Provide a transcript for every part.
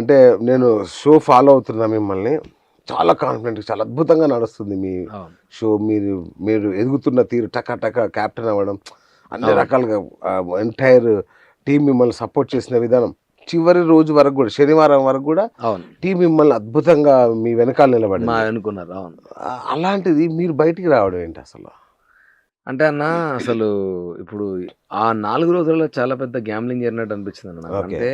అంటే నేను show follow అవుతున్నా మిమ్మల్ని. చాలా కాన్ఫిడెంట్ చాలా అద్భుతంగా నడుస్తుంది మీ షో. మీరు మీరు ఎదుగుతున్న తీరు టక టక క్యాప్టెన్ అవ్వడం అన్ని. రకాలుగా ఎంటైర్ టీం మిమ్మల్ని సపోర్ట్ చేసిన విధానం చివరి రోజు వరకు కూడా శనివారం వరకు కూడా అవును. టీం మిమ్మల్ని అద్భుతంగా మీ వెనకాల నిలబడి అనుకున్నారు అవును. అలాంటిది మీరు బయటికి రావడం ఏంటి అసలు? అంటే అన్న అసలు ఇప్పుడు ఆ నాలుగు రోజుల్లో చాలా పెద్ద గ్యాంబ్లింగ్ జరిగినట్టు అనిపించింది అన్న. అంటే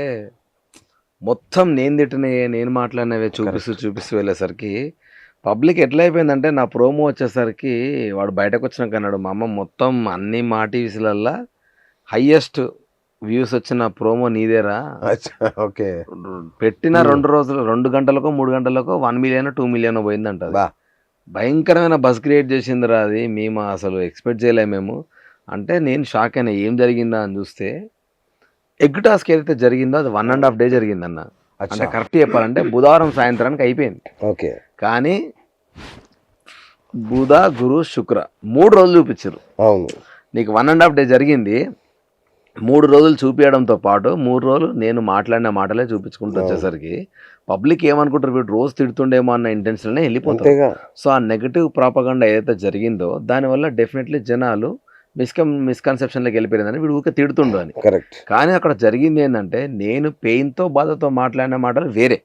మొత్తం నేను తిట్టినవే నేను మాట్లాడినవే చూపిస్తూ చూపిస్తూ వెళ్ళేసరికి పబ్లిక్ ఎట్లా అయిపోయిందంటే నా ప్రోమో వచ్చేసరికి వాడు బయటకు వచ్చినాక అన్నాడు మా అమ్మ మొత్తం అన్ని మా టీవీస్లల్లా హయ్యెస్ట్ వ్యూస్ వచ్చిన ప్రోమో నీదేరా. ఓకే. పెట్టిన Hmm. రెండు రోజులు రెండు గంటలకో మూడు గంటలకో వన్ మిలియన్ టూ మిలియన్ పోయిందంట భయంకరమైన బస్ క్రియేట్ చేసిందిరా అది. మేము అసలు ఎక్స్పెక్ట్ చేయలేము మేము. అంటే నేను షాక్ అయినా ఏం జరిగిందా అని చూస్తే ఎగ్ టాస్క్ ఏదైతే జరిగిందో అది వన్ అండ్ హాఫ్ డే జరిగిందన్న. అంటే కరెక్ట్ చెప్పాలంటే బుధవారం సాయంత్రానికి అయిపోయింది. ఓకే. కానీ బుధ గురు శుక్ర మూడు రోజులు చూపించారు. అవును. నీకు వన్ అండ్ హాఫ్ డే జరిగింది. మూడు రోజులు చూపించడంతో పాటు మూడు రోజులు నేను మాట్లాడిన మాటలే చూపించుకుంటూ వచ్చేసరికి పబ్లిక్ ఏమనుకుంటారు వీడు రోజు తిడుతుండేమో అన్న ఇంటెన్షన్లోనే వెళ్ళిపోతారు. అంతేగా. సో ఆ నెగటివ్ ప్రాపగండా ఏదైతే జరిగిందో దానివల్ల డెఫినెట్లీ జనాలు మిస్కమ్ మిస్కన్సెప్షన్లోకి వెళ్ళిపోయిందని వీడు ఊరికే తిడుతుండు అని. కరెక్ట్ కానీ అక్కడ జరిగింది ఏంటంటే నేను పెయిన్తో బాధతో మాట్లాడిన మాటలు వేరే.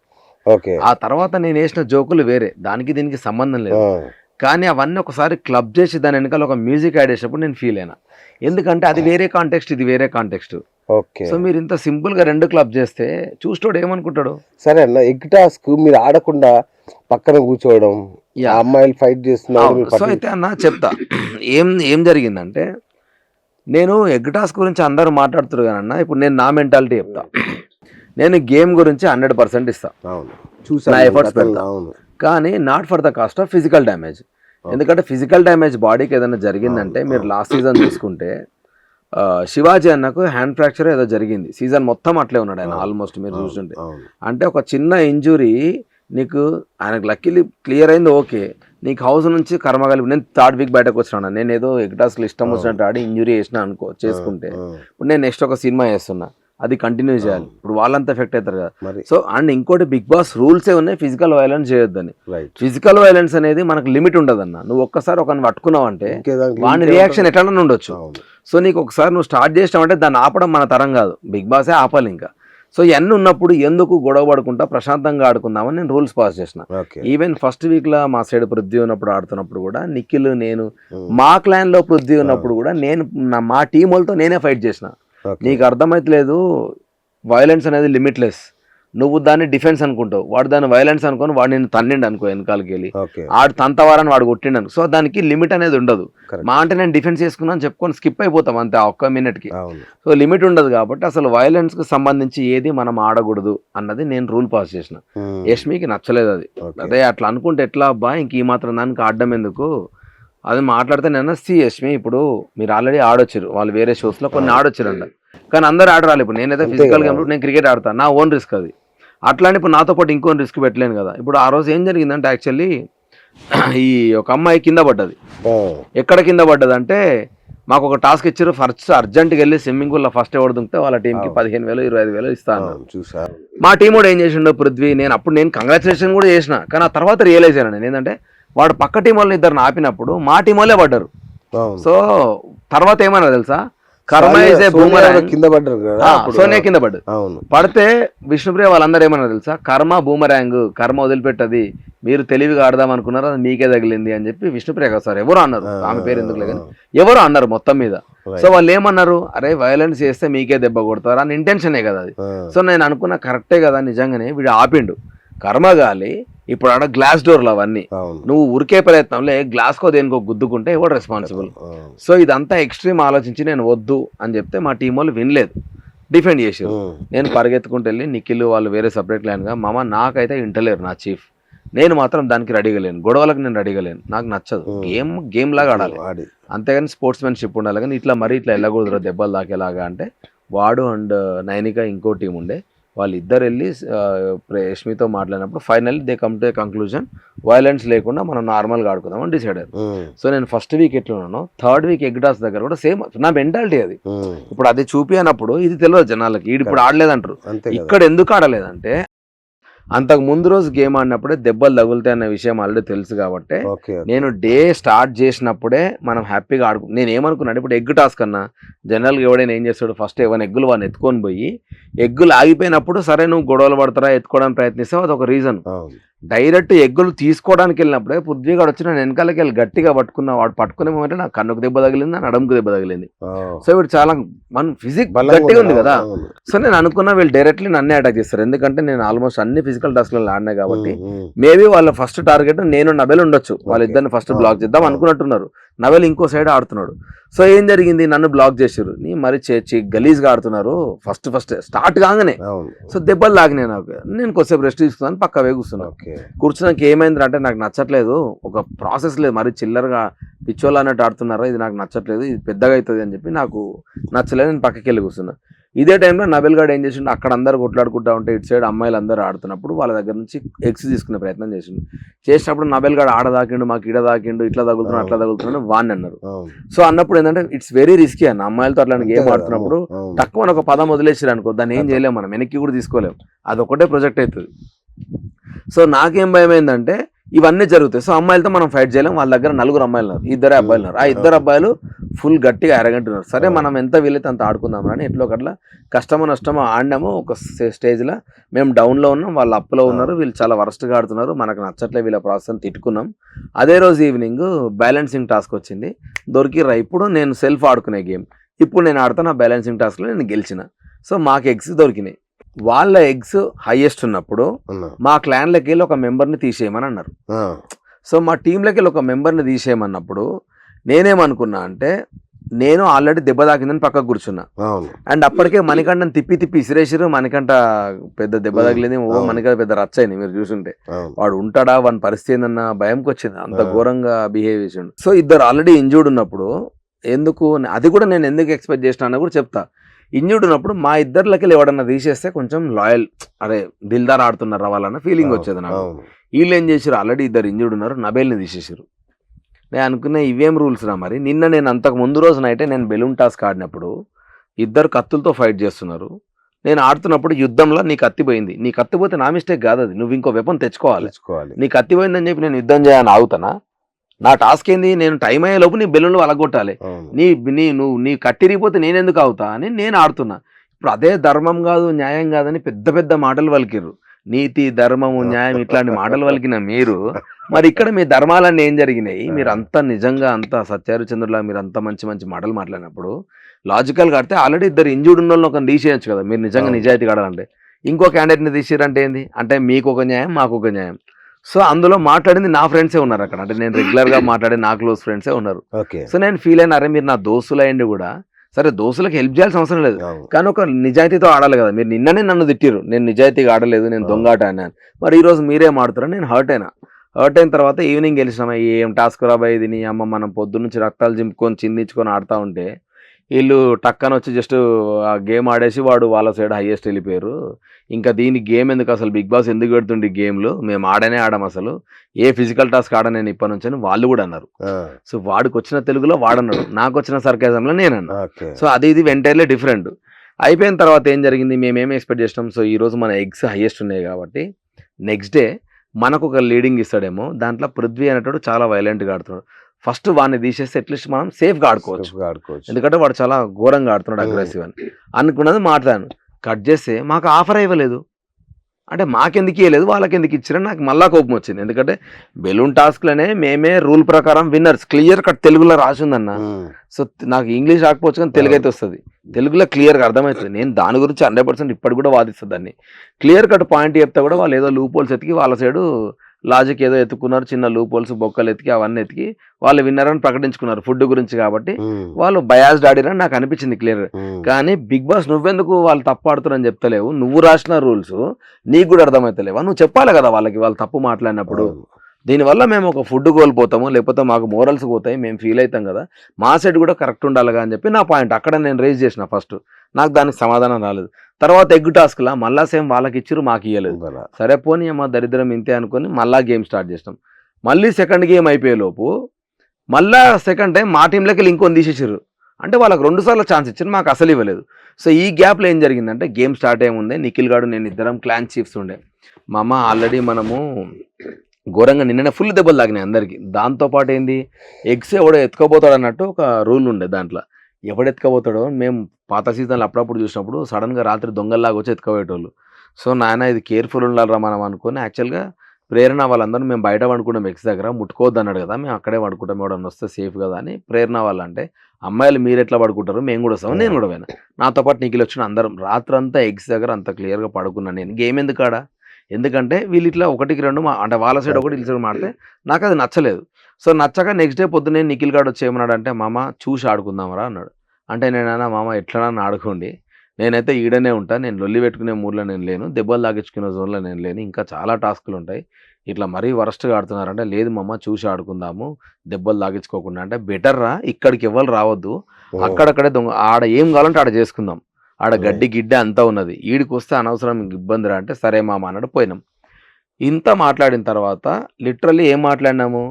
ఓకే. ఆ తర్వాత నేను వేసిన జోకులు వేరే. దానికి దీనికి సంబంధం లేదు. కానీ అవన్నీ ఒకసారి క్లబ్ చేసి దాని వెనకాల ఒక మ్యూజిక్ యాడ్ చేసినప్పుడు నేను ఫీల్ అయినా. ఎందుకంటే అది వేరే కాంటెక్స్ట్ ఇది వేరే కాంటెక్స్ట్ ఓకే. సో మీరు ఇంత సింపుల్గా రెండు క్లబ్ చేస్తే చూస్తోడు ఏమనుకుంటాడు? సరే అన్న ఎగ్ టాస్క్ మీరు ఆడకుండా పక్కన కూర్చోవడం అమ్మాయిలు ఫైట్ చేస్తున్నారు సో అయితే అన్న చెప్తా. ఏం ఏం జరిగిందంటే నేను ఎగ్ టాస్ గురించి అందరూ మాట్లాడుతున్నారు కానీ అన్న ఇప్పుడు నేను నా మెంటాలిటీ చెప్తా. నేను గేమ్ గురించి హండ్రెడ్ పర్సెంట్ ఇస్తా. అవును. చూసాను నా పెడతా. అవును. కానీ not for the cost of physical damage. ఎందుకంటే ఫిజికల్ డ్యామేజ్ బాడీకి ఏదైనా జరిగిందంటే మీరు. లాస్ట్ సీజన్ చూసుకుంటే ఆ, శివాజీ అన్నకు హ్యాండ్ ఫ్రాక్చర్ ఏదో జరిగింది. సీజన్ మొత్తం అట్లే ఉన్నాడు ఆయన ఆల్మోస్ట్ మీరు చూస్తుంటే. అంటే ఒక చిన్న ఇంజురీ నీకు ఆయనకు లక్కీలీ క్లియర్ అయింది ఓకే. నీకు హౌస్ నుంచి కర్మ కలిపి నేను థర్డ్ వీక్ బయటకు వచ్చినాను నేను ఏదో ఎగ్టాస్లు ఇష్టం. వచ్చినట్టు ఆడి ఇంజురీ చేసిన అనుకో చేసుకుంటే. ఇప్పుడు నేను నెక్స్ట్ ఒక సినిమా చేస్తున్నా. అది కంటిన్యూ చేయాలి. ఇప్పుడు వాళ్ళంతా ఎఫెక్ట్ అవుతారు కదా. సో అండ్ ఇంకోటి బిగ్ బాస్ రూల్సే ఉన్నాయి? ఫిజికల్ వైలెన్స్ చేయొద్దని. ఫిజికల్ వైలెన్స్ అనేది మనకు లిమిట్ ఉండదన్న. నువ్వు ఒక్కసారి ఒకరిని పట్టుకున్నావు అంటే వాని రియాక్షన్ ఎట్లా ఉండొచ్చు. సో నీకు ఒకసారి నువ్వు స్టార్ట్ చేసినావంటే దాన్ని ఆపడం మన తరం కాదు. బిగ్ బాసే ఆపాలి ఇంకా. సో ఇవన్నీ ఉన్నప్పుడు ఎందుకు గొడవ పడుకుంటా ప్రశాంతంగా ఆడుకుందామని నేను రూల్స్ పాస్ చేసిన. ఈవెన్ ఫస్ట్ వీక్లో మా సైడ్ పృథ్వీ ఉన్నప్పుడు ఆడుతున్నప్పుడు కూడా నిఖిల్ నేను మా క్లాన్లో పృథ్వీ ఉన్నప్పుడు కూడా నేను మా టీం వాళ్ళతో నేనే ఫైట్ చేసిన. నీకు అర్థమైతలేదు వైలెన్స్ అనేది లిమిట్లెస్ నువ్వు దాన్ని డిఫెన్స్ అనుకుంటావు. వాడు దాన్ని వైలెన్స్ అనుకొని వాడు నేను తన్నిండు అనుకో వెనకాలకి వెళ్ళి ఆడు తంతవారని వాడు కొట్టిండు అనుకో. సో దానికి లిమిట్ అనేది ఉండదు. మా అంటే నేను డిఫెన్స్ చేసుకున్నాను చెప్పుకొని స్కిప్ అయిపోతాం అంతే ఒక్క మినిట్కి సో లిమిట్ ఉండదు కాబట్టి అసలు వైలెన్స్కి సంబంధించి ఏది మనం ఆడకూడదు అన్నది నేను రూల్ పాస్ చేసిన. ఉమ్, యష్మికి నచ్చలేదు అది. అదే అట్లా అనుకుంటే ఎట్లా అబ్బా ఇంక ఈ మాత్రం దానికి ఆడడం ఎందుకు? అది మాట్లాడితే నేను సి యష్మి ఇప్పుడు మీరు ఆల్రెడీ ఆడొచ్చారు. వాళ్ళు వేరే షోస్లో కొన్ని ఆడొచ్చారంట. కానీ అందరు ఆడరాలి ఇప్పుడు. నేనైతే ఫిజికల్. గేమ్ నేను క్రికెట్ ఆడతాను నా ఓన్ రిస్క్ అది. అట్లానే ఇప్పుడు నాతో పాటు ఇంకో రిస్క్ పెట్టలేను కదా. ఇప్పుడు ఆ రోజు ఏం జరిగిందంటే యాక్చువల్లీ ఈ ఒక అమ్మాయి కింద పడ్డది. ఎక్కడ కింద పడ్డది అంటే మాకు ఒక టాస్క్ ఇచ్చారు. ఫస్ట్ అర్జెంట్గా వెళ్ళి స్విమ్మింగ్ పూల్లో ఫస్ట్ ఎవరు దుంకితే వాళ్ళ టీంకి. పదిహేను వేలు ఇరవై ఐదు వేలు ఇస్తాను మా టీం కూడా ఏం చేసిండో పృథ్వీ నేను అప్పుడు నేను కంగ్రాచులేషన్ కూడా చేసిన. కానీ ఆ తర్వాత రియలైజ్ అయ్యాను నేను ఏంటంటే వాడు పక్క టీం వాళ్ళని ఇద్దరు ఆపినప్పుడు మా టీం వాళ్ళే పడ్డారు. సో తర్వాత ఏమన్నా తెలుసా? బూమరాంగ్ కింద పడ్డారు. సోనియా కింద అవును. పడితే విష్ణుప్రియ వాళ్ళందరూ ఏమన్నా తెలుసా? కర్మ బూమరాంగ్ కర్మ వదిలిపెట్టది. మీరు తెలివిగా ఆడదాం అనుకున్నారు అది మీకే తగిలింది అని చెప్పి విష్ణుప్రియ కదా సార్ ఎవరు అన్నారు. ఆమె పేరు ఎందుకు లేదు ఎవరు అన్నారు మొత్తం మీద. సో వాళ్ళు ఏమన్నారు? అరే వైలెన్స్ చేస్తే మీకే దెబ్బ కొడతారు? అని ఇంటెన్షనే కదా అది. సో నేను అనుకున్న కరెక్టే కదా నిజంగానే వీడు ఆపిండు. కర్మగాలి ఇప్పుడు ఆడ గ్లాస్ డోర్లు అవన్నీ. అవును. నువ్వు ఉరికే ప్రయత్నంలో గ్లాస్కో దేనికో గుద్దుకుంటే ఎవడు రెస్పాన్సిబుల్. సో ఇదంతా ఎక్స్ట్రీమ్ ఆలోచించి నేను వద్దు అని చెప్తే మా టీం వాళ్ళు వినలేదు. డిఫెండ్ చేసారు నేను పరిగెత్తుకుంటూ వెళ్ళి నిఖిల్ వాళ్ళు వేరే సపరేట్ లైన్గా మామ నాకైతే ఇంటలేరు నా చీఫ్ నేను మాత్రం దానికి రెడీగా లేను. గొడవలకు నేను రెడీగా లేను. నాకు నచ్చదు. గేమ్ గేమ్ లాగా ఆడాలి. ఆడి. అంతేగాని స్పోర్ట్స్ మెన్షిప్ ఉండాలి. కానీ ఇట్లా మరీ ఇట్లా వెళ్ళకూడదు దెబ్బలు దాకేలాగా అంటే వాడు అండ్ నైనిక ఇంకో టీం ఉండే. వాళ్ళు ఇద్దరు వెళ్ళి ఆ, యష్మితో మాట్లాడినప్పుడు final they come to conclusion violence లేకుండా మనం నార్మల్గా ఆడుకుందాం అని డిసైడ్ అయ్యారు. సో నేను ఫస్ట్ వీక్ ఎట్లా ఉన్నానో థర్డ్ వీక్ ఎగ్డాస్ దగ్గర కూడా సేమ్ నా మెంటాలిటీ అది. ఇప్పుడు అది చూపి అన్నప్పుడు ఇది తెలియదు జనాలకి ఇప్పుడు ఆడలేదంటారు. ఇక్కడ ఎందుకు ఆడలేదంటే అంతకు ముందు రోజు గేమ్ ఆడినప్పుడే దెబ్బలు తగులుతాయి అన్న విషయం ఆల్రెడీ తెలుసు కాబట్టి. నేను డే స్టార్ట్ చేసినప్పుడే మనం హ్యాపీగా ఆడుకు నేను ఏమనుకున్నాను ఇప్పుడు ఎగ్ టాస్క్ అన్నా జనరల్గా ఎవడైనా ఏం చేస్తాడు ఫస్ట్ ఏమైనా ఎగ్గులు వాడిని ఎత్తుకొని పోయి ఎగ్గులు ఆగిపోయినప్పుడు సరే నువ్వు గొడవలు పడతారా ఎత్తుకోవడానికి ప్రయత్నిస్తావు అదొక రీజన్ డైరెక్ట్ ఎగ్గులు తీసుకోవడానికి వెళ్ళినప్పుడే పృథ్వీగాడు వచ్చి నేను వెనకాలకి వెళ్ళి గట్టిగా పట్టుకున్న వాడు పట్టుకునే మూమెంట్ నాకు కన్నుకు దెబ్బ తగిలింది నా నడుముకు దెబ్బ తగిలింది. సో వీడు చాలా మన ఫిజిక్ గట్టిగా ఉంది కదా. సో నేను అనుకున్నా వీళ్ళు డైరెక్ట్లీ నన్నే అటాక్ చేస్తారు. ఎందుకంటే నేను ఆల్మోస్ట్ అన్ని ఫిజికల్ టాస్క్లలో ఆడినా కాబట్టి ఉమ్, ఉమ్. మేబీ వాళ్ళ ఫస్ట్ టార్గెట్ నేను నబెల్ ఉండొచ్చు. వాళ్ళిద్దరిని ఫస్ట్ బ్లాక్ చేద్దాం. అనుకున్నట్టున్నారు. నబెల్ ఇంకో సైడ్ ఆడుతున్నాడు. సో ఏం జరిగింది? నన్ను బ్లాక్ చేసారు నీ మరి చేచి గలీజ్గా ఆడుతున్నారు. ఫస్ట్ ఫస్ట్ స్టార్ట్ కాగానే. సో దెబ్బలు లాగినాయి నాకు. నేను కొద్దిసేపు రెస్ట్ తీసుకున్నాను. పక్క వే కూర్చున్నాను ఓకే. కూర్చున్నాక ఏమైంది అంటే నాకు నచ్చట్లేదు. ఒక ప్రాసెస్ లేదు. మరి చిల్లరగా పిచ్చోళ్ళు అన్నట్టు ఆడుతున్నారా? ఇది నాకు నచ్చట్లేదు. ఇది పెద్దగా అవుతుంది అని చెప్పి నాకు నచ్చలేదు. నేను పక్కకి వెళ్ళి కూర్చున్నా. ఇదే టైంలో నబెల్ గాడు ఏం చేసిండు? అక్కడ అందరు కొట్లాడుకుంటా ఉంటే ఇటు సైడ్ అమ్మాయిలు అందరూ ఆడుతున్నప్పుడు వాళ్ళ దగ్గర నుంచి ఎక్స్ తీసుకునే ప్రయత్నం చేసిండు. చేసినప్పుడు నబెల్ గాడు ఆడ దాకిండు మాకు ఇడ దాకిండు ఇట్లా తగులుతున్నాడు అట్లా తగులుతున్నాడు వాడిని అన్నారు. సో అన్నప్పుడు ఏంటంటే ఇట్స్ వెరీ రిస్కీ అన్న. అమ్మాయిలతో అట్లా గేమ్ ఆడుతున్నప్పుడు. తక్కువ ఒక పదం వదిలేసారు అనుకో దాన్ని ఏం. చేయలేము మనం. వెనక్కి కూడా తీసుకోలేము అది ఒకటే ప్రొజెక్ట్ అవుతుంది. సో నాకేం భయం ఏంటంటే ఇవన్నీ జరుగుతాయి. సో అమ్మాయిలతో మనం ఫైట్ చేయలేం. వాళ్ళ దగ్గర నలుగురు అమ్మాయిలు ఉన్నారు. ఇద్దరే అబ్బాయిలు ఉన్నారు. ఆ ఇద్దరు అబ్బాయిలు ఫుల్ గట్టిగా అరగంట ఉన్నారు. సరే మనం ఎంత వీలైతే అంత ఆడుకుందాం అని ఎట్లో ఒకట్లా కష్టమో నష్టమో ఆడినాము ఒక స్టేజ్లో మేము డౌన్లో ఉన్నాం. వాళ్ళు అప్లో ఉన్నారు. వీళ్ళు చాలా వరస్ట్గా ఆడుతున్నారు. మనకు నచ్చట్లే వీళ్ళ ప్రాసెస్ అని తిట్టుకున్నాం. అదే రోజు ఈవినింగ్ బ్యాలెన్సింగ్ టాస్క్ వచ్చింది. దొరికిర్రా. ఇప్పుడు నేను సెల్ఫ్ ఆడుకునే గేమ్ ఇప్పుడు నేను ఆడుతున్న బ్యాలెన్సింగ్ టాస్క్లో నేను గెలిచిన. సో మాకు ఎగ్స్ దొరికినాయి. వాళ్ళ ఎగ్స్ హైయెస్ట్ ఉన్నప్పుడు. మా క్లాన్లోకి వెళ్ళి ఒక మెంబర్ని తీసేయమని అన్నారు. సో మా టీంలోకి వెళ్ళి ఒక మెంబర్ని తీసేయమన్నప్పుడు నేనేమనుకున్నా అంటే నేను ఆల్రెడీ దెబ్బ తాకిందని పక్కకు కూర్చున్నా. అండ్ అప్పటికే మణికంఠని తిప్పి తిప్పి ఇసిరేసిరు మణికంఠ పెద్ద దెబ్బ తగిలింది. ఓ. మణికంఠ పెద్ద రచ్చ అయింది. మీరు చూసుంటే. వాడు ఉంటాడా? వాని పరిస్థితి ఏందన్న భయంకి వచ్చింది. అంత. ఘోరంగా బిహేవ్ చేసిండు. సో ఇద్దరు ఆల్రెడీ ఇంజూర్డ్ ఉన్నప్పుడు ఎందుకు? అది కూడా నేను ఎందుకు ఎక్స్పెక్ట్ చేసిన అని కూడా చెప్తా. ఇంజూర్డ్ ఉన్నప్పుడు మా ఇద్దరిలోకి ఎవడన్నా తీసేస్తే కొంచెం లాయల్ అరే దిల్దార్ ఆడుతున్నారా వాళ్ళన్న ఫీలింగ్ వచ్చేది నాకు. వీళ్ళు ఏం చేశారు ఆల్రెడీ ఇద్దరు ఇంజూర్డ్ ఉన్నారు నబేల్ని తీసేసారు నేను అనుకున్నా ఇవేం రూల్స్ రా మరి? నిన్న నేను అంతకు ముందు రోజు నైటే నేను బెలూన్ టాస్క్ ఆడినప్పుడు ఇద్దరు కత్తులతో ఫైట్ చేస్తున్నారు. నేను ఆడుతున్నప్పుడు యుద్ధంలో నీ కత్తి పోయింది. నీ కత్తి పోతే నా మిస్టేక్ కాదు అది. నువ్వు ఇంకో వెపన్ తెచ్చుకోవాలి. తెచ్చుకోవాలి. నీ కత్తి పోయిందని చెప్పి నేను యుద్ధం చేయాలని ఆగుతానా? నా టాస్క్ ఏంది? నేను టైం అయ్యే లోపు నీ బెలూన్లు వలగొట్టాలి. నీ నీ నువ్వు నీ కట్టిరిగిపోతే నేనెందుకు అవుతా అని నేను ఆడుతున్నా. ఇప్పుడు అదే ధర్మం కాదు న్యాయం కాదని పెద్ద పెద్ద మాటలు పలికిర్రు నీతి ధర్మము న్యాయం ఇట్లాంటి మాటలు పలికిన మీరు మరి ఇక్కడ మీ ధర్మాలన్నీ ఏం జరిగినాయి? మీరు అంత నిజంగా అంత సత్యారు చంద్రులా మీరు అంత మంచి మంచి మాటలు మాట్లాడినప్పుడు లాజికల్ కడితే ఆల్రెడీ ఇద్దరు ఇంజూర్డ్ ఉన్న వాళ్ళని ఒక తీసేయచ్చు కదా. మీరు నిజంగా. నిజాయితీ కాడాలంటే. ఇంకో క్యాండిడేట్ని తీసిరంటే ఏంది? అంటే మీకు ఒక న్యాయం మాకు ఒక న్యాయం. సో అందులో మాట్లాడింది నా ఫ్రెండ్సే ఉన్నారు అక్కడ. అంటే నేను రెగ్యులర్గా మాట్లాడే నా క్లోజ్ ఫ్రెండ్సే ఉన్నారు. ఓకే. సో నేను ఫీల్ అయిన అరే మీరు నా దోస్తులు అయ్యండి కూడా. సరే దోస్తులకు హెల్ప్ చేయాల్సిన అవసరం లేదు. కానీ ఒక నిజాయితీతో ఆడాలి కదా. మీరు నిన్ననే నన్ను తిట్టిరు నేను నిజాయితీగా ఆడలేదు నేను దొంగ ఆట అన్నాను. మరి ఈ రోజు మీరేం ఆడుతారని నేను హర్ట్ అయినా. హర్ట్ అయిన తర్వాత ఈవినింగ్ గెలిచినామా ఏం టాస్క్ రాబాయ్ ఇది నీ అమ్మ మనం పొద్దున్న నుంచి రక్తాలు చింపుకొని చిందించుకొని ఆడుతూ ఉంటే వీళ్ళు టక్కన వచ్చి జస్ట్ ఆ గేమ్ ఆడేసి వాడు వాళ్ళ సైడ్ హైయెస్ట్ వెళ్ళిపోయారు. ఇంకా దీని గేమ్ ఎందుకు అసలు బిగ్ బాస్ ఎందుకు పెడుతుండే గేమ్లు? మేము ఆడనే ఆడాం అసలు. ఏ ఫిజికల్ టాస్క్ ఆడ నేను ఇప్పటి నుంచి అని వాళ్ళు కూడా అన్నారు. సో వాడికి వచ్చిన తెలుగులో వాడన్నాడు నాకు వచ్చిన సర్కాజంలో నేను అన్నా. ఓకే. సో అది ఇది వెంటైర్లీ డిఫరెంట్ అయిపోయిన తర్వాత ఏం జరిగింది? మేము ఎక్స్పెక్ట్ చేసినాం? సో ఈ రోజు మన ఎగ్స్ హైయెస్ట్ ఉన్నాయి కాబట్టి నెక్స్ట్ డే మనకు ఒక లీడింగ్ ఇస్తాడేమో. దాంట్లో పృథ్వీ అనేటోడు చాలా వైలెంట్గా ఆడుతున్నాడు. ఫస్ట్ వాడిని తీసేస్తే అట్లీస్ట్ మనం సేఫ్గా ఆడుకోవచ్చు ఆడుకోవచ్చు ఎందుకంటే వాడు చాలా ఘోరంగా ఆడుతున్నాడు Hmm. అగ్రెసివ్ అని. అనుకున్నది మాట్లాడాను. కట్ చేస్తే మాకు ఆఫర్ ఇవ్వలేదు. అంటే మాకెందుకు ఇవ్వలేదు వాళ్ళకి ఎందుకు ఇచ్చారని నాకు మళ్ళా కోపం వచ్చింది. ఎందుకంటే బెలూన్ టాస్క్లోనే మేమే రూల్ ప్రకారం విన్నర్స్ క్లియర్ కట్ తెలుగులో రాసి ఉందన్న ఉమ్, సో నాకు ఇంగ్లీష్ రాకపోవచ్చు కానీ తెలుగు అయితే వస్తుంది. తెలుగులో క్లియర్గా అర్థమవుతుంది. నేను దాని గురించి హండ్రెడ్ పర్సెంట్ ఇప్పటికి కూడా వాదిస్తుంది దాన్ని. క్లియర్ కట్ పాయింట్ చెప్తే కూడా వాళ్ళు ఏదో లూప్ హోల్స్ ఎతికి వాళ్ళ సైడు లాజిక్ ఏదో ఎత్తుకున్నారు చిన్న లూప్ హోల్స్ బొక్కలు ఎతికి అవన్నీ ఎతికి వాళ్ళు విన్నర్ అని ప్రకటించుకున్నారు ఫుడ్ గురించి కాబట్టి. వాళ్ళు బయాస్డ్ ఆడిరని నాకు అనిపించింది క్లియర్ కానీ బిగ్ బాస్ నువ్వెందుకు వాళ్ళు తప్పు ఆడుతున్నారని చెప్తలేవు? నువ్వు రాసిన రూల్స్ నీకు కూడా అర్థమవుతలేవా నువ్వు చెప్పాలి కదా వాళ్ళకి వాళ్ళు తప్పు మాట్లాడినప్పుడు. దీనివల్ల మేము ఒక ఫుడ్ కోల్పోతాము లేకపోతే మాకు మోరల్స్ పోతాయి మేము ఫీల్ అవుతాం కదా. మా సైడ్ కూడా కరెక్ట్ ఉండాలిగా అని చెప్పి నా పాయింట్ అక్కడ నేను రేజ్ చేసిన ఫస్ట్ నాకు దానికి సమాధానం రాలేదు. తర్వాత ఎగ్ టాస్క్లా మళ్ళా సేమ్ వాళ్ళకి ఇచ్చిరు మాకు ఇవ్వలేదు. సరే పోనీ అమ్మ దరిద్రం ఇంతే అనుకొని మళ్ళా గేమ్ స్టార్ట్ చేసినాం. మళ్ళీ సెకండ్ గేమ్ అయిపోయే లోపు మళ్ళా సెకండ్ టైం మా టీంలోకి వెళ్ళి ఇంకొని తీసేసారు అంటే వాళ్ళకి రెండు సార్లు ఛాన్స్ ఇచ్చారు మాకు అసలు ఇవ్వలేదు. సో ఈ గ్యాప్లో ఏం జరిగిందంటే గేమ్ స్టార్ట్ అయ్యే ముందే నిఖిల్ గాడు నేను ఇద్దరం క్లాన్ చీఫ్స్ ఉండే. మా అమ్మ ఆల్రెడీ మనము ఘోరంగా నిన్ననే ఫుల్ దెబ్బలు తాగినాయి అందరికి. దాంతోపాటు ఏంది? ఎగ్స్ ఎవడో ఎత్తుకోపోతాడు అన్నట్టు ఒక రూల్ ఉండే దాంట్లో. ఎవడు ఎత్తుకోపోతాడో? మేము పాత సీజన్లో అప్పుడప్పుడు చూసినప్పుడు సడన్గా రాత్రి దొంగల్లాగా వచ్చి ఎత్తుకోబోయేటోళ్ళు సో నాయన ఇది కేర్ఫుల్ ఉండాలిరా మనం అనుకుని యాక్చువల్గా ప్రేరణ వాళ్ళందరూ మేము బయట పడుకుంటాం ఎక్స్ దగ్గర. ముట్టుకోవద్దు అన్నాడు కదా మేము అక్కడే పడుకుంటాం ఎవడన్నా వస్తే సేఫ్ కదా అని ప్రేరణ వాళ్ళంటే అమ్మాయిలు మీరు ఎట్లా పడుకుంటారు? మేము కూడా వస్తాం. నేను కూడా పోయినా. నాతో పాటు నిఖిల్ వచ్చిన అందరం. రాత్రంతా ఎగ్స్ దగ్గర అంత క్లియర్గా పడుకున్నాను నేను. గేమ్ ఎందుకు ఆడా? ఎందుకంటే వీళ్ళు ఇట్లా ఒకటికి రెండు మా అంటే వాళ్ళ సైడ్ ఒకటి వీళ్ళ సైడ్ మాడితే నాకు అది నచ్చలేదు. సో నచ్చక నెక్స్ట్ డే పొద్దునే నిఖిల్ గాడు వచ్చి ఏమన్నాడు అంటే మామ చూసి ఆడుకుందామరా అన్నాడు. అంటే నేనైనా మామ ఎట్లనన్నా ఆడుకోండి. నేనైతే ఈడనే ఉంటా నేను లొల్లి పెట్టుకునే మూడ్లో నేను లేను దెబ్బలు తాగించుకునే జోన్లో నేను లేను ఇంకా చాలా టాస్కులు ఉంటాయి. ఇట్లా మరీ వరస్ట్గా ఆడుతున్నారంటే లేదు మమ్మ చూసి ఆడుకుందాము దెబ్బలు తాగించుకోకుండా. అంటే బెటర్ రా ఇక్కడికి ఎవరు రావద్దు. అక్కడక్కడే దొంగ ఆడ ఏం కావాలంటే ఆడ చేసుకుందాం. ఆడ గడ్డి గిడ్డ అంతా ఉన్నది. ఈడికి వస్తే అనవసరం ఇంక ఇబ్బంది రా అంటే సరే మామ అన్నాడు పోయినాం. ఇంత మాట్లాడిన తర్వాత లిటరల్లీ ఏం మాట్లాడినాము?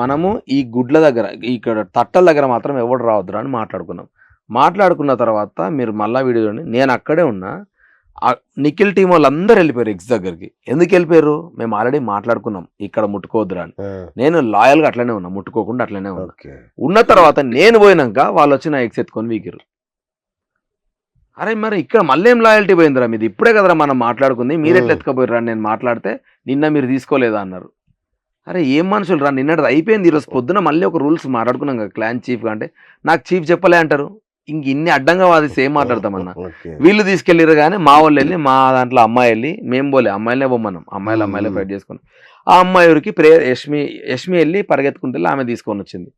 మనము ఈ గుడ్ల దగ్గర ఇక్కడ తట్టల దగ్గర మాత్రం ఎవడు రావద్దురా అని మాట్లాడుకున్నాం. మాట్లాడుకున్న తర్వాత మీరు మళ్ళా వీడియో నేను అక్కడే ఉన్నా. నిఖిల్ టీం వాళ్ళందరూ వెళ్ళిపోయారు ఎగ్స్ దగ్గరికి. ఎందుకు వెళ్ళిపోయారు? మేము ఆల్రెడీ మాట్లాడుకున్నాం. ఇక్కడ ముట్టుకోవద్దురా అని. నేను లాయల్గా అట్లనే ఉన్నా. ముట్టుకోకుండా అట్లనే ఉన్నా. ఉన్న తర్వాత నేను పోయినాక వాళ్ళు వచ్చి నా ఎక్స్ ఎత్తుకొని వీకిరు అరే మరి ఇక్కడ మళ్ళీ ఏం లాయల్టీ పోయిందిరా మీది? ఇప్పుడే కదరా మనం మాట్లాడుకుంది. మీరు ఎట్లా. ఎత్తుకపోయారు నేను మాట్లాడితే. నిన్న మీరు తీసుకోలేదా అన్నారు. అరే ఏం మనుషులు రా? నిన్నటిది అయిపోయింది ఈరోజు పొద్దున మళ్ళీ ఒక రూల్స్ మాట్లాడుకున్నాం కదా క్లాన్ చీఫ్ అంటే. నాకు చీఫ్ చెప్పలే అంటారు. ఇంక ఇన్ని అడ్డంగా వాదిస్తే ఏం మాట్లాడతామన్నా? వీళ్ళు తీసుకెళ్ళారు కానీ మా వాళ్ళు వెళ్ళి మా దాంట్లో అమ్మాయి వెళ్ళి మేము పోలే. అమ్మాయిలనే బొమ్మన్నాం. అమ్మాయిలు అమ్మాయిలే. ఫైట్ చేసుకున్నాం. ఆ అమ్మాయి ఊరికి ప్రే యష్మి యష్మి వెళ్ళి పరిగెత్తుకుంటే వెళ్ళి ఆమె తీసుకొని వచ్చింది.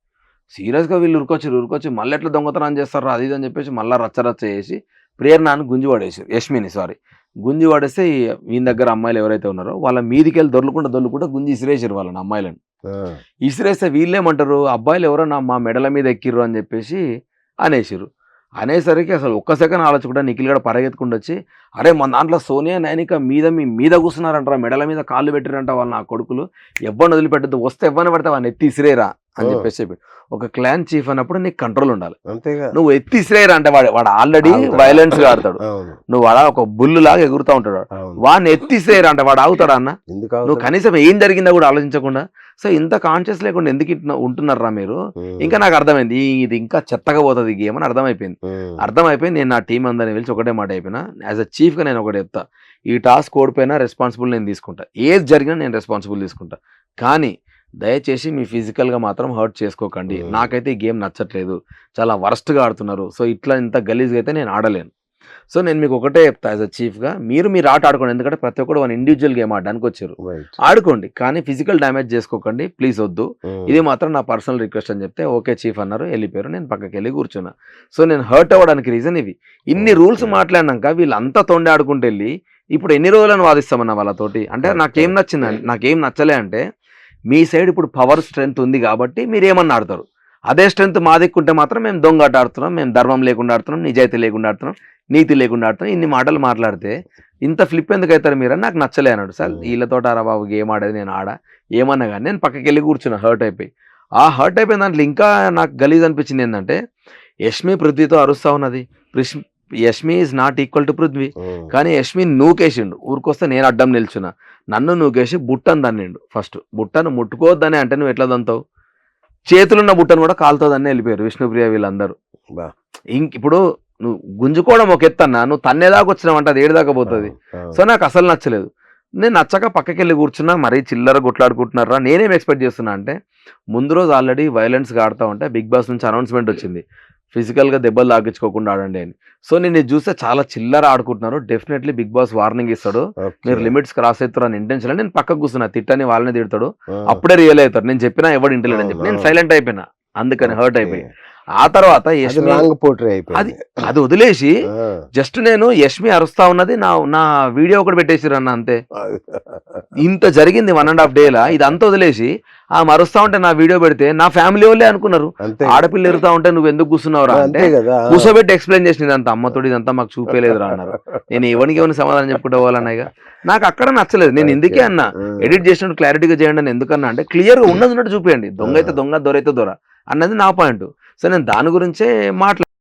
సీరియస్గా వీళ్ళు ఉరికొచ్చారు ఉరికొచ్చి మళ్ళీ ఎట్లా దొంగతనం చేస్తారు? అది ఇది అని చెప్పేసి మళ్ళీ రచ్చ రచ్చ చేసి ప్రేరణను గుంజి పడేసారు యష్మిని సారీ గుంజి పడేస్తే ఈ వీని దగ్గర అమ్మాయిలు ఎవరైతే ఉన్నారో వాళ్ళ మీదికి వెళ్ళి దొర్లుకుంటా దొర్లుకుంటా గుంజి ఇసిరేసారు వాళ్ళని అమ్మాయిలను. ఇసిరేస్తే వీళ్ళేమంటారు? అబ్బాయిలు ఎవరో నా మా మెడల మీద ఎక్కిర్రు అని చెప్పేసి అనేసిర్రు. అనేసరికి అసలు ఒక్క సెకండ్ ఆలోచకుండా నిఖిల్ గడ పరిగెత్తుకుంటూ వచ్చి అరే మన దాంట్లో సోనియా నైనిక మీద మీ మీద కూర్చున్నారంటారా మెడల మీద కాళ్ళు పెట్టిరంట వాళ్ళు నా కొడుకులు. ఎవరిని వదిలిపెట్టద్దు వస్తే ఎవరిని పడితే వాళ్ళని ఎత్తి ఇసిరేరా అని. చెప్పేసి చెప్పాడు ఒక క్లాన్ చీఫ్ అన్నప్పుడు నీకు కంట్రోల్ ఉండాలి. అంతేగా. నువ్వు ఎత్తి ఇసిరేరా అంటే వాడు వాడు ఆల్రెడీ. వైలెన్స్గా ఆడతాడు. నువ్వు వాడ ఒక బుల్లు లాగా ఎగురుతా ఉంటాడు వాడిని ఎత్తి ఇసిరేరా అంటే వాడు ఆగుతాడా అన్న? నువ్వు? కనీసం ఏం జరిగిందో కూడా ఆలోచించకుండా సో ఇంత కాన్షియస్ లేకుండా ఎందుకు ఇట్లా ఉంటున్నారా మీరు. ఇంకా నాకు అర్థమైంది. ఇది ఇంకా చెత్తగా పోతుంది గేమ్ అని అర్థమైపోయింది. ఉమ్. అర్థమైపోయి నేను నా టీం అందరిని పిలిచి ఒకటే మాట అయిపోయినా యాజ్ అ చీఫ్గా నేను ఒకటి చెప్తా. ఈ టాస్క్ ఓడిపోయినా రెస్పాన్సిబుల్ నేను తీసుకుంటా. ఏది జరిగినా నేను రెస్పాన్సిబుల్ తీసుకుంటా. కానీ దయచేసి మీ ఫిజికల్గా మాత్రం హర్ట్ చేసుకోకండి. నాకైతే ఈ గేమ్ నచ్చట్లేదు. చాలా వరస్ట్గా ఆడుతున్నారు. సో ఇట్లా ఇంత గలీజ్గా అయితే నేను ఆడలేను. సో నేను మీకు ఒకటే చెప్తా యాజ్ అ చీఫ్గా మీరు మీరు ఆట ఆడుకోండి. ఎందుకంటే ప్రతి ఒక్కరు వన్ ఇండివిజువల్ గేమ్ ఆడడానికి వచ్చారు. ఆడుకోండి కానీ ఫిజికల్ డ్యామేజ్ చేసుకోకండి. ప్లీజ్ వద్దు. ఉమ్. ఇది మాత్రం నా పర్సనల్ రిక్వెస్ట్ అని చెప్తే ఓకే చీఫ్ అన్నారు వెళ్ళిపోయారు. నేను పక్కకి వెళ్ళి కూర్చున్నా. సో నేను హర్ట్ అవ్వడానికి రీజన్ ఇవి. ఇన్ని రూల్స్. మాట్లాడినాక వీళ్ళంతా తొండి ఆడుకుంటూ వెళ్ళి ఇప్పుడు ఎన్ని రోజులను వాదిస్తామన్న వాళ్ళతోటి? అంటే. నాకేం నచ్చింది నాకేం నచ్చలే అంటే మీ సైడ్ ఇప్పుడు పవర్ స్ట్రెంగ్త్ ఉంది కాబట్టి మీరు ఏమన్నా ఆడతారు. అదే స్ట్రెంగ్త్ మా దిక్కుంటే మాత్రం మేము దొంగ ఆట ఆడుతున్నాం మేము ధర్మం లేకుండా ఆడుతున్నాం నిజాయితీ లేకుండా ఆడుతున్నాం. నీతి లేకుండా ఆడుతున్నాం ఇన్ని మాటలు మాట్లాడితే ఇంత ఫ్లిప్ ఎందుకు అవుతారు మీరు? అని నాకు నచ్చలే అన్నాడు. సార్. వీళ్ళతో ఆరా బాబు గేమ్ ఆడేది నేను ఆడా? ఏమన్నా కానీ నేను పక్కకి వెళ్ళి కూర్చున్నా హర్ట్ అయిపోయి. ఆ హర్ట్ అయిపోయిన దాంట్లో ఇంకా నాకు గలీజ్ అనిపించింది ఏంటంటే యష్మి పృథ్వీతో అరుస్తా ఉన్నది. ప్రిష్- Yashmi is not equal to Prithvi. కానీ యష్మి నూకేసిండు. ఊరికొస్తే నేను అడ్డం నిల్చున్నా. నన్ను నూకేసి బుట్టను దన్నిండు ఫస్ట్ బుట్టను ముట్టుకోవద్దని అంటే నువ్వు ఎట్లా దంతావు? చేతులున్న బుట్టను కూడా కాలుతోదని వెళ్ళిపోయారు విష్ణుప్రియ వీళ్ళందరూ. ఇంక ఇప్పుడు నువ్వు గుంజుకోవడం ఒక ఎత్తన్నా నువ్వు తన్నేదాకా వచ్చినావంటే అది ఏడుదాకా పోతుంది. సో నాకు అసలు నచ్చలేదు. నేను నచ్చక పక్కకి వెళ్ళి కూర్చున్నా మరీ చిల్లర కొట్లాడుకుంటున్నారా నేనేం ఎక్స్పెక్ట్ చేస్తున్నా అంటే ముందు రోజు ఆల్రెడీ వైలెన్స్గా ఆడుతూ ఉంటే బిగ్ బాస్ నుంచి అనౌన్స్మెంట్ వచ్చింది. ఫిజికల్గా దెబ్బలు తాగించుకోకుండా ఆడండి అని. సో నేను ఇది చూస్తే చాలా చిల్లర ఆడుకుంటున్నారు. డెఫినెట్లీ బిగ్ బాస్ వార్నింగ్ ఇస్తాడు. మీరు లిమిట్స్ క్రాస్ అవుతారు అని ఇంటెన్షన్ నేను పక్కకు కూర్చున్నా. తిట్టని వాళ్ళని తిడతాడు. అప్పుడే రియల్ అవుతారు. నేను చెప్పినా ఎవడు ఇంటలేడు అని చెప్పి నేను. సైలెంట్ అయిపోయినా. అందుకని హర్ట్. అయిపోయి. ఆ తర్వాత అది అది వదిలేసి. జస్ట్ నేను యష్మి అరుస్తా ఉన్నది నా నా వీడియో ఒకటి పెట్టేసిరు అన్న అంతే. ఇంత జరిగింది వన్ అండ్ హాఫ్ డేలా ఇదంతా వదిలేసి ఆ మరుస్తా ఉంటే నా వీడియో పెడితే నా ఫ్యామిలీ వాళ్ళే అనుకున్నారు. ఆడపిల్ల ఎరుతా ఉంటే నువ్వు ఎందుకు కూర్చున్నావురా అంటే కూర్చోబెట్టి ఎక్స్ప్లెయిన్ చేసింది ఇదంతా అమ్మతోటి ఇదంతా మాకు చూపేలేదురా అన్నారు. నేను ఎవరికి ఎవరిని సమాధానం చెప్పుకుంటే పోవాలన్నాయిగా నాకు అక్కడ నచ్చలేదు. నేను ఇందుకే అన్నా. ఎడిట్ చేసినట్టు క్లారిటీగా చేయండి అని ఎందుకన్నా అంటే క్లియర్గా ఉన్నది ఉన్నట్టు చూపించండి దొంగ అయితే దొంగ దొరైతే దొర. అన్నది నా పాయింట్. సో నేను దాని గురించే మాట్లాడు